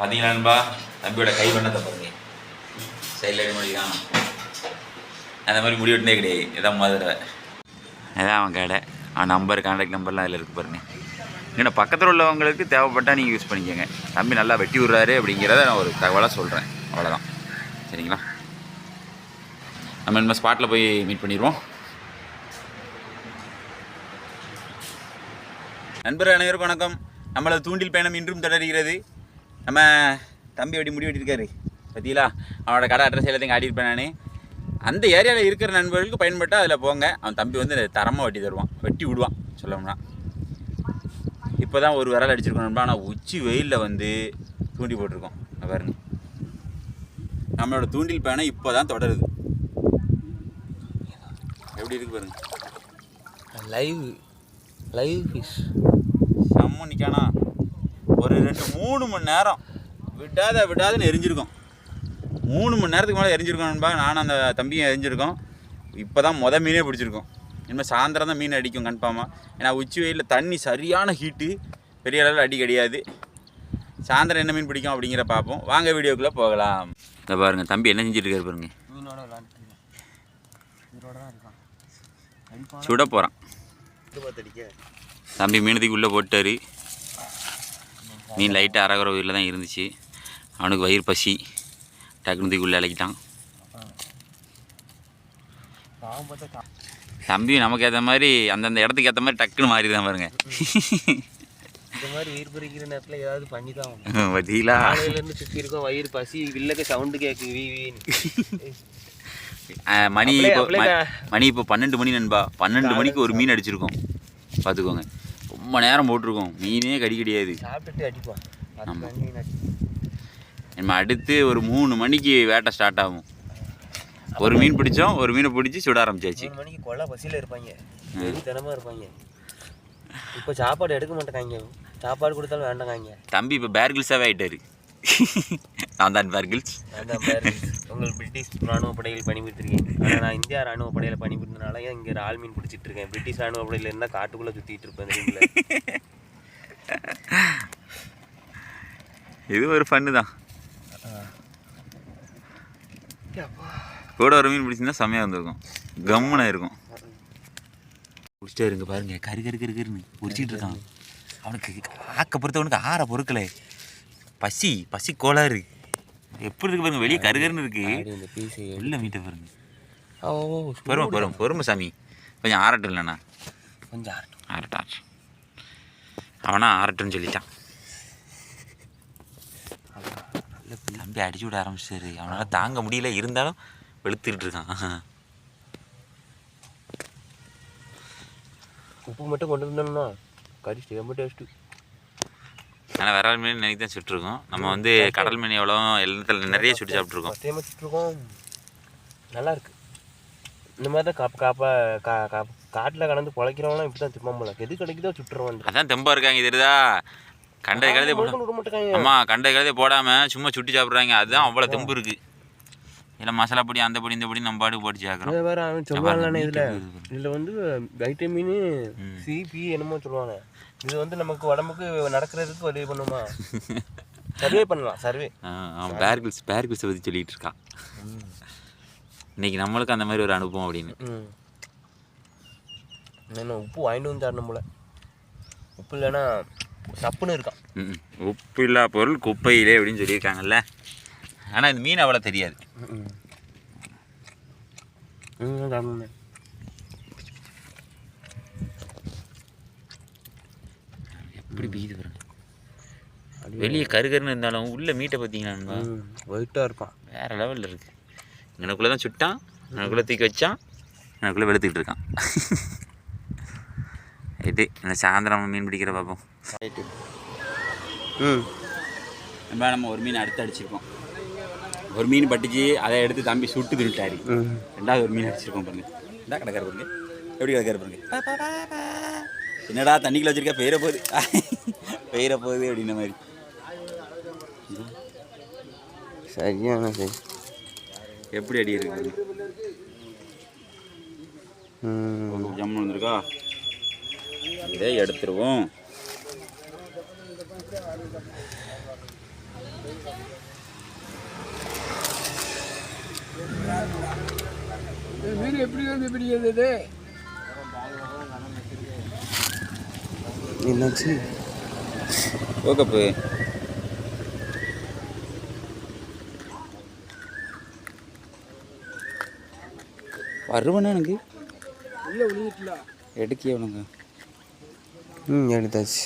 பார்த்தீங்களா நண்பா? தம்பியோட கை பண்ணத்தை பாருங்க. சைடில் அடி முடியும் அந்த மாதிரி முடி வெட்டினே கிடையாது. இதான் மாதிரி இதான் அவன் கடை. அவன் நம்பர் கான்டாக்ட் நம்பர்லாம் அதில் இருக்கு பாருங்க. இன்னும் பக்கத்தில் உள்ளவங்களுக்கு தேவைப்பட்டால் நீங்கள் யூஸ் பண்ணிக்கோங்க. தம்பி நல்லா வெட்டி விட்றாரு அப்படிங்கிறத நான் ஒரு தகவலாக சொல்கிறேன் அவ்வளோதான் சரிங்களா? நம்ம இனிமேல் ஸ்பாட்டில் போய் மீட் பண்ணிடுவோம். நண்பர் அனைவருக்கும் வணக்கம். நம்மளது தூண்டில் பயணம் இன்றும் தொடர்கிறது. நம்ம தம்பி வெட்டி முடி வெட்டியிருக்காரு? பார்த்தீங்களா அவனோட கடை அட்ரஸ் எல்லாத்தையும் காட்டியிருப்பேன் நான். அந்த ஏரியாவில் இருக்கிற நண்பர்களுக்கு பயன்பட்டால் அதில் போங்க. அவன் தம்பி வந்து தரமாக வெட்டி தருவான். வெட்டி விடுவான் சொல்லணும்னா இப்போ தான் ஒரு விரல் அடிச்சிருக்கோம் நண்பா. ஆனால் உச்சி வெயிலில் வந்து தூண்டி போட்டிருக்கோம். பாருங்க. நம்மளோட தூண்டில் பயணம் இப்போ தான் தொடருது. எப்படி இருக்கு பாருங்க. லைவ் லைவ் ஃபிஷ் செம்ம நிற்கானா ஒரு ரெண்டு மூணு மணி நேரம். விடாத விடாதுன்னு எரிஞ்சிருக்கோம். மூணு மணி நேரத்துக்கு மேலே எரிஞ்சிருக்கோம் நண்பா. நானும் அந்த தம்பியும் எரிஞ்சிருக்கோம். இப்போ தான் மொதல் மீனே பிடிச்சிருக்கோம். இனிமேல் சாயந்தரம் தான் மீன் அடிக்கும் கன்ஃபார்மாக ஏன்னா உச்சி வெயிலில் தண்ணி சரியான ஹீட்டு பெரிய அளவில் அடி கிடையாது. சாயந்தரம் என்ன மீன் பிடிக்கும் அப்படிங்கிற பார்ப்போம். வாங்க வீடியோக்குள்ளே போகலாம். இந்த பாருங்க தம்பி என்ன செஞ்சுட்டு இருக்காரு பாருங்க. சுட போகிறான் தம்பி மீனத்துக்கு உள்ளே போட்டார் மீன் லைட்டாக அரகுற உயிரில் தான் இருந்துச்சு. அவனுக்கு வயிறு பசி. டக்குனு தூக்கி உள்ளே பார்த்தா தம்பி நமக்கு ஏற்ற மாதிரி அந்தந்த இடத்துக்கு ஏற்ற மாதிரி டக்குன்னு மாறி தான் பாருங்க. இந்த மாதிரி உயிர் பறிக்கிற நேரத்தில் ஏதாவது பண்ணி தான் ஆகணும். பார்த்தீங்களா காலையிலேருந்து சுற்றி இருக்கோம் வயிறு பசி வில்லக்க சவுண்டு கேட்குது வீ வீன்னு. அஹ் மணி இப்போ மணி இப்போ பன்னெண்டு மணி நண்பா. பன்னெண்டு மணிக்கு ஒரு மீன் அடிச்சிருக்கோம். பார்த்துக்கோங்க. ரொம்ப நேரம் போட்டிருக்கோம். மீனே கடி கிடையாது. நம்ம அடுத்து ஒரு மூணு மணிக்கு வேட்டை ஸ்டார்ட் ஆகும். ஒரு மீன் பிடிச்சோம் ஒரு மீனை பிடிச்சி சுட ஆரம்பிச்சாச்சு. மூணு மணிக்கு கொள்ள பசியில் இருப்பாங்க. வெறி தினமாக இருப்பாங்க. இப்போ சாப்பாடு எடுக்க மாட்டேங்காங்க. சாப்பாடு கொடுத்தாலும் வேண்டாங்காங்க. தம்பி இப்போ பேர்கில்ஸாகவே ஆயிட்டாரு. நான் தான் பேர்கில்ஸ் உங்கள் பிரிட்டிஷ் ராணுவ படையில் பணிபுரித்திருக்கேன் ஆனால் நான் இந்தியா ராணுவ படையில் பணிபுரிந்தனால ஏன் இங்கே ஆள் மீன் பிடிச்சிட்டு இருக்கேன். பிரிட்டிஷ் ராணுவ படையில் இருந்தால் காட்டுக்குள்ளே சுற்றிட்டு இருப்பேன் இது ஒரு ஃபன்னு தான். கூட ஒரு மீன் பிடிச்சிருந்தா செம்மையாக இருந்திருக்கும். கம்முனா இருக்கும் பிடிச்சிட்டே இருங்க பாருங்க. கரு கரு கரு கருன்னு உரிச்சிட்டு இருக்கான். அவனுக்கு ஆக்க பொறுத்தவனுக்கு ஆற பொறுக்கலை. பசி பசி கோளாறு. எப்படி இருக்கு பாருங்க வெளியே கருகருன்னு இருக்கு. உள்ள மீட்டை பாருங்க. ஓ பொறுமை பொறுமை பொறுமை சாமி. கொஞ்சம் ஆறட்டும் இல்லைண்ணா. கொஞ்சம் ஆறட்டும். ஆறட்டும் அவனா ஆறட்டும்னு சொல்லிட்டான். தம்பி அடிச்சு விட ஆரம்பிச்சாரு அவனால தாங்க முடியல. இருந்தாலும் வெளுத்துக்கிட்டு இருக்கான். உப்பு மட்டும் கொண்டு வந்தோம்னா கறி ரொம்ப டேஸ்ட்டு ஆனால் விரால் மீன் நினைக்கு தான் சுட்டுருக்கோம். நம்ம வந்து கடல் மீன் எவ்வளோ எல்லாத்துல நிறைய சுட்டு சாப்பிட்ருக்கோம் ஃபஸ்ட் டைம் வச்சுட்ருக்கோம் நல்லா இருக்கு. இந்த மாதிரி தான் காப்பு காப்பா கா கா காட்டில் கடந்து பொழைக்கிறவங்களாம் இப்படி தான் திம்மா போல எது கிடைக்குதோ சுட்டுருவான் அதான் தெம்பா இருக்காங்க தெரியுதா? கண்ட கழுதை போட மாட்டேங்காங்க ஆமாம் கண்ட கழுதை போடாமல் சும்மா சுட்டி சாப்பிட்றாங்க. அதுதான் அவ்வளோ தெம்பு இருக்கு. இல்லை மசாலா பொடி அந்த பொடி இந்த பொடி நம்ம பாட்டுக்கு போட்டு சேர்க்குறோம் வேற அவன் சொல்லுவாங்களானே இதில். இதில் வந்து வைட்டமின் சிபி என்னமோ சொல்லுவாங்க. இது வந்து நமக்கு உடம்புக்கு நடக்கிறதுக்கு உதவி பண்ணுமா? சர்வே பண்ணலாம் சர்வே அவன் பேர்கில்ஸ் பேர்கில்ஸை பற்றி சொல்லிட்டு இருக்கான் இன்னைக்கு நம்மளுக்கு அந்த மாதிரி ஒரு அனுபவம் அப்படின்னு. என்ன உப்பு வாங்கிட்டு வந்து தரணும் போல. உப்பு இல்லைன்னா சப்புன்னு இருக்கான். ம், உப்பு இல்லா பொருள் குப்பையிலே அப்படின்னு சொல்லியிருக்காங்கல்ல. ஆனால் இந்த மீன் அவ்வளோ தெரியாது. ம் ம் தரணுமே எப்படி பீது பாருங்க. வெளியே கருகருன்னு இருந்தாலும் உள்ள மீட்டை பார்த்தீங்கன்னா ஒயிட்டாக இருப்பான். வேற லெவலில் இருக்கு. எனக்குள்ளே தான் சுட்டான் எனக்குள்ளே தூக்கி வச்சான் எனக்குள்ளே வெளுத்துக்கிட்டு இருக்கான். ரைட்டு இந்த சாயந்தரம் மீன் பிடிக்கிற பார்ப்போம் ரைட்டு ம். நம்ம நம்ம ஒரு மீன் அடுத்து அடிச்சிருக்கோம். ஒரு மீன் பட்டுச்சு அதை எடுத்து தம்பி சுட்டு திருட்டாரு. ம். ரெண்டாவது ஒரு மீன் அடிச்சிருக்கோம் பாருங்க. இந்த கிடக்காரு பாருங்க. எப்படி கிடக்காரு பாருங்க? என்னடா தண்ணிக்குள்ள வச்சிருக்க? பெயர போகுது. பெயர போகுது அப்படின்ன மாதிரி. சரியான சரி எப்படி அடி இருக்குது ஜம்மு வந்துருக்கா? இதே எடுத்துருவோம். மீன் எப்படி வந்து பிடிக்கிறது என்னாச்சு? ஓகப்பு வருவனா எனக்கு? இல்லை விழுந்துட்டுல எடுக்கே உனக்கு? ம் எடுத்தாச்சு.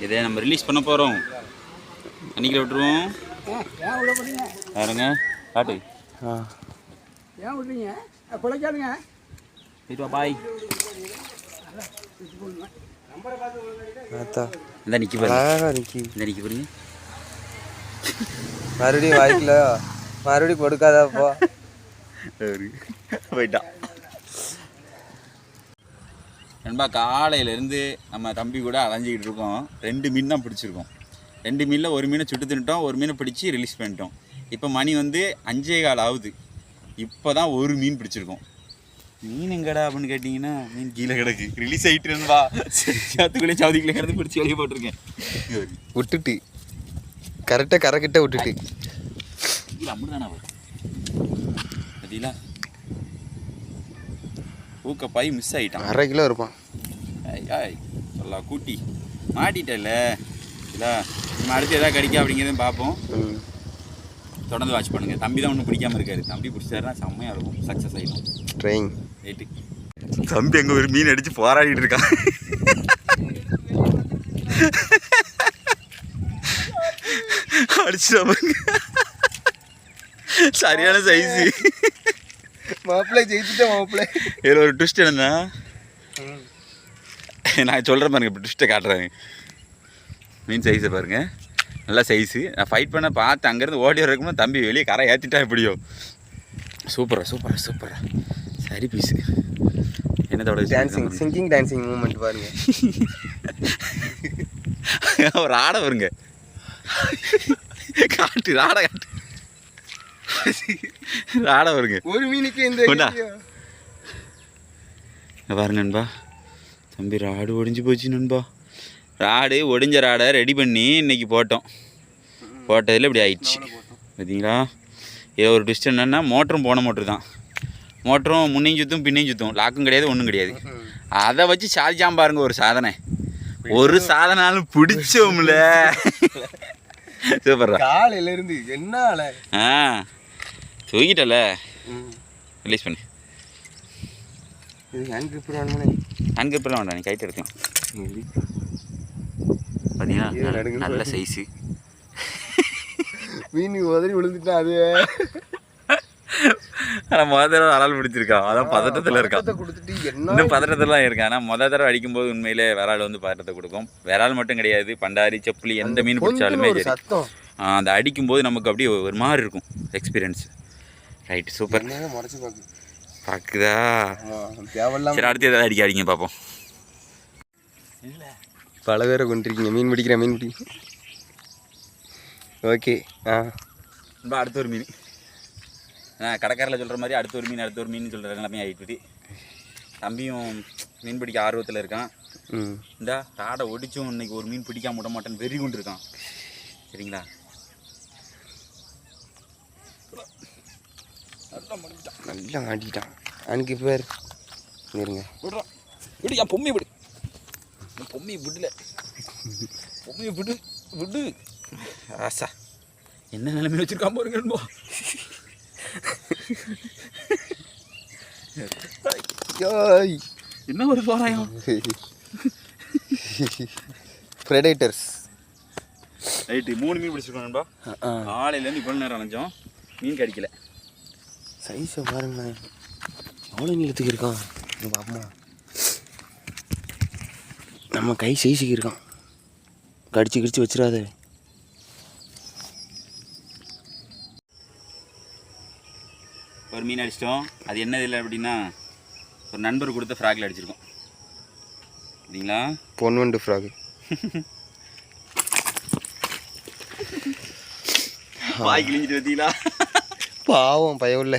இதை நம்ம ரிலீஸ் பண்ண போகிறோம் அன்றைக்கி விட்டுருவோம். பாருங்க காட்டு. ஆ. ஏன் விட்றீங்க? குலைக்காதுங்க போயிட்டு வா பாய் அத்தா இந்த நிற்கி பாருங்க அழகா நிக்கி இந்த நிற்கி பாருங்க மறுபடியும் வாய்க்கல மறுபடியும் கொடுக்காதப்போ போயிட்டான் நண்பா காலையிலேருந்து நம்ம தம்பி கூட அலைஞ்சிக்கிட்டு இருக்கோம் ரெண்டு மீன் தான் பிடிச்சிருக்கோம் ரெண்டு மீனில் ஒரு மீனை சுட்டு தின்னுட்டோம் ஒரு மீனை பிடிச்சி ரிலீஸ் பண்ணிட்டோம் இப்போ மணி வந்து அஞ்சே கால் ஆகுது இப்போ தான் ஒரு மீன் பிடிச்சிருக்கோம் மீன் எங்கடா அப்படின்னு கேட்டிங்கன்னா மீன் கீழே கிடக்கு. ரிலீஸ் ஆகிட்டு இருந்தா சரி சாத்துக்குள்ளே சவுதிக்குள்ளே கிடந்து பிடிச்சி வெளியே போட்டிருக்கேன். விட்டுட்டு. கரெக்டாக கரைக்கிட்ட விட்டுட்டு. இல்லை அப்படிதானே வரும் பார்த்தீங்களா ஊக்கப்பாய் மிஸ் ஆகிட்டான் அரை கிலோ இருப்பான். ஐய் சொல்லா கூட்டி. மாட்டிட்டல இல்லை நம்ம அடுத்து எதாவது கிடைக்கா அப்படிங்கிறதையும் பார்ப்போம். தொடர்ந்து வாட்ச் பண்ணுங்க. தம்பி தான் ஒன்றும் பிடிக்காம இருக்காரு. தம்பி பிடிச்சாருன்னா செம்மையாக இருக்கும். சக்ஸஸ் ஆகிடும் ட்ரெயின் ரைட்டு தம்பி அங்கே ஒரு மீன் அடித்து போராடிட்டு இருக்கான். அடிச்சுட்டா பாருங்க. சரியான சைஸு மாப்பிள்ளை ஜெயிச்சுட்டேன் மாப்பிள்ளை இதில் ஒரு ட்விஸ்ட் என்னன்னா நான் சொல்கிறேன் பாருங்க இப்போ ட்விஸ்ட்டை காட்டுறேன். மீன் சைஸை பாருங்க. நல்லா சைஸு நான் ஃபைட் பண்ண பார்த்து அங்கேருந்து ஓடி வரக்கும்போது தம்பி வெளியே கரை ஏற்றிட்டா எப்படியோ. சூப்பரா சூப்பரா சூப்பரா. சரி பீஸு என்னத்தோட டான்சிங் சிங்கிங் டான்சிங் மூமெண்ட் பாருங்க. ஒரு ஆடை வருங்க. காட்டு ஆடை காட்டு. ஆடை வருங்க. ஒரு மீனுக்கு இந்த பாருங்க நண்பா. தம்பி ராடு ஒடிஞ்சு போச்சு நண்பா. ராடு ஒடிஞ்ச ராடை ரெடி பண்ணி இன்னைக்கு போட்டோம். போட்டதில் இப்படி ஆயிடுச்சு. பார்த்தீங்களா இது ஒரு ட்விஸ்ட் என்னென்னா மோட்டரும் போன மோட்ரு தான் மோட்டரும் முன்னையும் சுற்றும் பின்னையும் சுற்றும் லாக்கும் கிடையாது ஒன்றும் கிடையாது. அதை வச்சு சாதிச்சாம் பாருங்க ஒரு சாதனை. ஒரு சாதனாலும் பிடிச்சோம்ல. சூப்பர்ரா. காலையில இருந்து என்ன ஆ தூக்கிட்டல. ரிலீஸ் பண்ணு. அங்கே இப்போ வேண்டாம் நீ கைட்டு எடுக்கலாம் பார்த்தீங்களா இது நல்ல-. சைஸு மீன் உதறி விழுந்துட்டா அது. ஆனால் முதல் தடவை அலால் பிடிச்சிருக்கான் அதான் பதட்டத்தில் இருக்கான் பதட்டத்தை கொடுத்துட்டு என்ன இன்னும் பதட்டத்தில் இருக்கான் ஆனால் முதல் தடவை அடிக்கும்போது உண்மையிலே விரால் வந்து பதட்டத்தை கொடுக்கும். விரால் மட்டும் கிடையாது. பண்டாரி செப்புளி எந்த மீன் பிடிச்சாலுமே சரி. அந்த அடிக்கும்போது நமக்கு அப்படியே ஒரு மாதிரி இருக்கும் எக்ஸ்பீரியன்ஸ் ரைட் சூப்பர் பார்க்குதா? சரி அடுத்து எதாவது அடிக்க அடிங்க பார்ப்போம். பல பேரை கொண்டிருக்கீங்க மீன் பிடிக்கிறேன் மீன் பிடி ஓகே ஆ. அடுத்த ஒரு மீன். ஆ கடைக்காரில் சொல்கிற மாதிரி அடுத்த ஒரு மீன் அடுத்த ஒரு மீன் சொல்கிற நிலைமை ஆகிட்டு தம்பியும் மீன் பிடிக்க ஆர்வத்தில் இருக்கான். இந்தா காடை ஒடிச்சும் இன்னைக்கு ஒரு மீன் பிடிக்காம விட மாட்டேன்னு வெறி கொண்டு இருக்கான் சரிங்களா? நல்லா மாட்டிட்டான் அன்னைக்கு பேர் இருங்க. விடுறான் விடு என் பொம்மையை விடு. பொம்மையை விடல. பொம்மையை விடு விடு. ஆசா என்ன நிலைமை வச்சிருக்கான் பாருங்க என்ன ஒரு சோறாயம் ப்ரெடேட்டர்ஸ் ரைட்டு மூணு மீன் பிடிச்சிருக்கோம் நண்பா. காலையிலேருந்து இவ்வளோ நேரம் அலைஞ்சோம். மீன் கிடைக்கல. சைஸை பாருங்களேன் எவ்வளோ நீளத்துக்கு இருக்கான் பாப்போமா. நம்ம கை சைஸுக்கு இருக்கான் கடிச்சு கிடிச்சு வச்சிடாத. ஒரு மீன் அடிச்சிட்டோம். அது என்னது இல்லை அப்படின்னா ஒரு நண்பர் கொடுத்த ஃப்ராகில் அடிச்சிருக்கோம். சரிங்களா? பொன்வண்டு ஃப்ராக் வாய் கிழிஞ்சிட்டு பார்த்தீங்களா பாவம் பயவுள்ள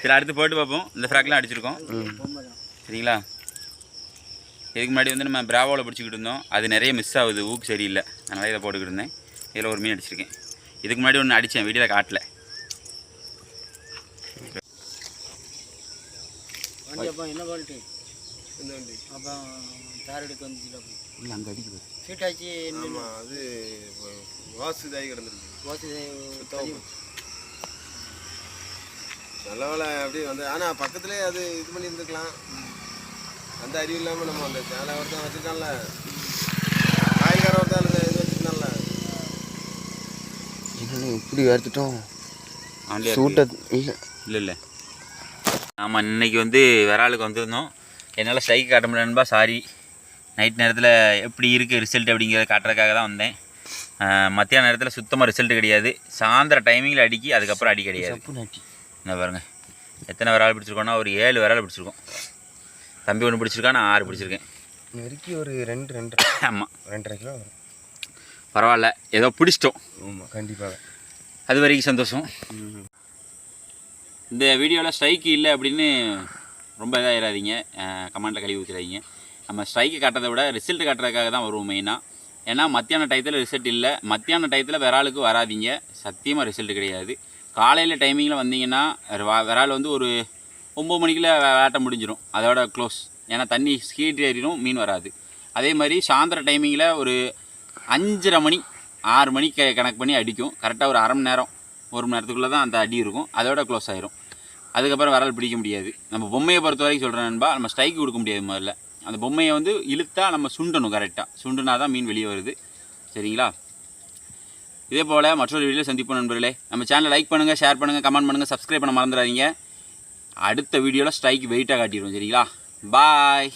சரி அடுத்து போட்டு பார்ப்போம். இந்த ஃப்ராக்லாம் அடிச்சிருக்கோம். சரிங்களா? இதுக்கு முன்னாடி வந்து நம்ம பிராவோவில் பிடிச்சிக்கிட்டு இருந்தோம். அது நிறைய மிஸ் ஆகுது. ஊக்கு சரியில்லை. அதனால் இதை போட்டுக்கிட்டு இருந்தேன். இதில் ஒரு மீன் அடிச்சிருக்கேன். இதுக்கு முன்னாடி ஒன்று அடித்தேன். வீடியோவில் காட்டல. அப்போ என்ன குவாலிட்டி அப்போ தார் எடுக்க வந்துச்சு இல்லை அங்கே அடிக்குது சீட்டாச்சு ஆமாம் அது வாசு இதாகி கிடந்துருக்கு. வாசி நல்ல வேலை அப்படி வந்து ஆனால் பக்கத்துலேயே அது இது பண்ணி இருந்துக்கலாம். அந்த அறிவு இல்லாமல் நம்ம அந்த சேலை ஒருத்தன் வச்சுருக்கான்ல. காய்கார ஒருத்தன் இது வச்சுருந்தான்ல இப்படி வேர்த்துட்டோம்? சூட்டை இல்லை. இல்லை இல்லை. ஆமாம் இன்னைக்கு வந்து விராலுக்கு வந்திருந்தோம். என்னால் ஸ்ட்ரைக் காட்ட முடியலன்பா சாரி நைட் நேரத்தில் எப்படி இருக்குது ரிசல்ட் அப்படிங்கிறத காட்டுறதுக்காக தான் வந்தேன். மத்தியான நேரத்தில் சுத்தமாக ரிசல்ட் கிடையாது. சாயந்தர டைமிங்கில் அடிக்கி அதுக்கப்புறம் அடி கிடையாது. என்ன பாருங்க. எத்தனை விரால் பிடிச்சிருக்கோன்னா ஒரு ஏழு விரால் பிடிச்சிருக்கோம். தம்பி ஒன்று பிடிச்சிருக்கா நான் ஆறு பிடிச்சிருக்கேன். நெருக்கி ஒரு ரெண்டு ரெண்டரை. ஆமாம் ரெண்டரை கிலோ வரும். பரவாயில்ல. ஏதோ பிடிச்சிட்டோம். ஆமாம் கண்டிப்பாக. அது வரைக்கும் சந்தோஷம். இந்த வீடியோவில் ஸ்ட்ரைக்கு இல்லை அப்படின்னு ரொம்ப இதாகிடாதீங்க கமெண்ட்டில் கழுவி ஊற்றிடாதீங்க நம்ம ஸ்ட்ரைக்கு காட்டுறதை விட ரிசல்ட் காட்டுறதுக்காக தான் வருவோம் மெயினாக ஏன்னா மத்தியான டயத்தில் ரிசல்ட் இல்லை. மத்தியான டயத்தில் விராலுக்கு வராதீங்க. சத்தியமாக ரிசல்ட் கிடையாது. காலையில் டைமிங்கில் வந்தீங்கன்னா விரால் வந்து ஒரு ஒம்பது மணிக்குள்ளே வேட்டை முடிஞ்சிடும் அதோட க்ளோஸ் ஏன்னா தண்ணி ஸ்கீட் ஏறிடும் மீன் வராது. அதே மாதிரி சாயந்தர டைமிங்கில் ஒரு அஞ்சரை மணி ஆறு மணிக்கு கணக்கு பண்ணி அடிக்கும். கரெக்டாக ஒரு அரை மணி நேரம் ஒரு மணி நேரத்துக்குள்ளே தான் அந்த அடி இருக்கும். அதோட க்ளோஸ் ஆயிரும். அதுக்கப்புறம் வரால் பிடிக்க முடியாது. நம்ம பொம்மையை பொறுத்த வரைக்கும் சொல்கிறேன் நண்பா நம்ம ஸ்ட்ரைக் கொடுக்க முடியாது முதல்ல. அந்த பொம்மையை வந்து இழுத்தா நம்ம சுண்டணும் கரெக்டாக சுண்டுனா தான் மீன் வெளியே வருது. சரிங்களா? இதே போல் மற்றொரு வீடியோ சந்திப்போம் நண்பர்களே. நம்ம சேனலை லைக் பண்ணுங்கள் ஷேர் பண்ணுங்கள் கமெண்ட் பண்ணுங்கள் சப்ஸ்கிரைப் பண்ண மறந்துடாதீங்க. அடுத்த வீடியோவில் ஸ்ட்ரைக் வெயிட்டாக காட்டிடுவோம். சரிங்களா? பாய்